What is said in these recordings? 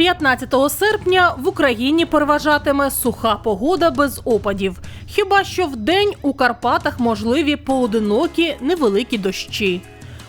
15 серпня в Україні переважатиме суха погода без опадів. Хіба що вдень у Карпатах можливі поодинокі невеликі дощі.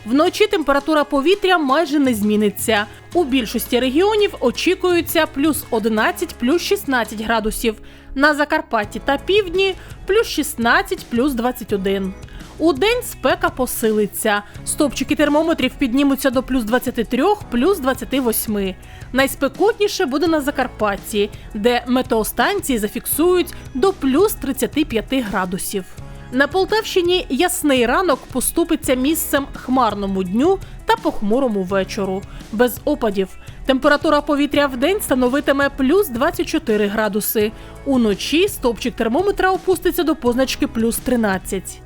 Вночі температура повітря майже не зміниться. У більшості регіонів очікується плюс 11, плюс 16 градусів. На Закарпатті та півдні плюс 16, плюс 21. У день спека посилиться. Стопчики термометрів піднімуться до плюс 23, плюс 28. Найспекотніше буде на Закарпатті, де метеостанції зафіксують до плюс 35 градусів. На Полтавщині ясний ранок поступиться місцем хмарному дню та похмурому вечору. Без опадів. Температура повітря в день становитиме плюс 24 градуси. Уночі стовпчик термометра опуститься до позначки плюс 13.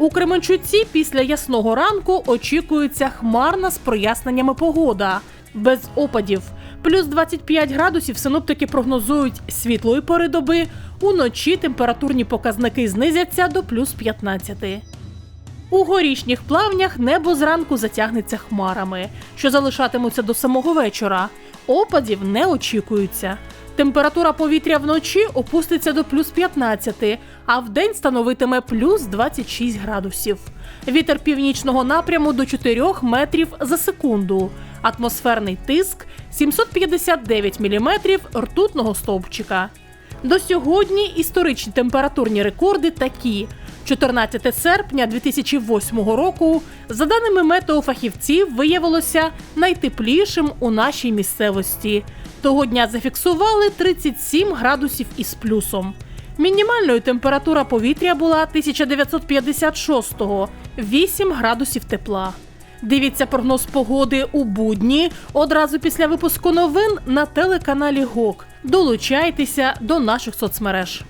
У Кременчуці після ясного ранку очікується хмарна з проясненнями погода. Без опадів. Плюс 25 градусів синоптики прогнозують світлої пори доби. Уночі температурні показники знизяться до плюс 15. У горішніх плавнях небо зранку затягнеться хмарами, що залишатимуться до самого вечора. Опадів не очікується. Температура повітря вночі опуститься до плюс 15, а вдень становитиме плюс 26 градусів. Вітер північного напряму до 4 метрів за секунду. Атмосферний тиск 759 міліметрів ртутного стовпчика. До сьогодні історичні температурні рекорди такі: 14 серпня 2008 року, за даними метеофахівців, виявилося найтеплішим у нашій місцевості. Того дня зафіксували 37 градусів із плюсом. Мінімальною температура повітря була 1956-го – 8 градусів тепла. Дивіться прогноз погоди у будні одразу після випуску новин на телеканалі ГОК. Долучайтеся до наших соцмереж.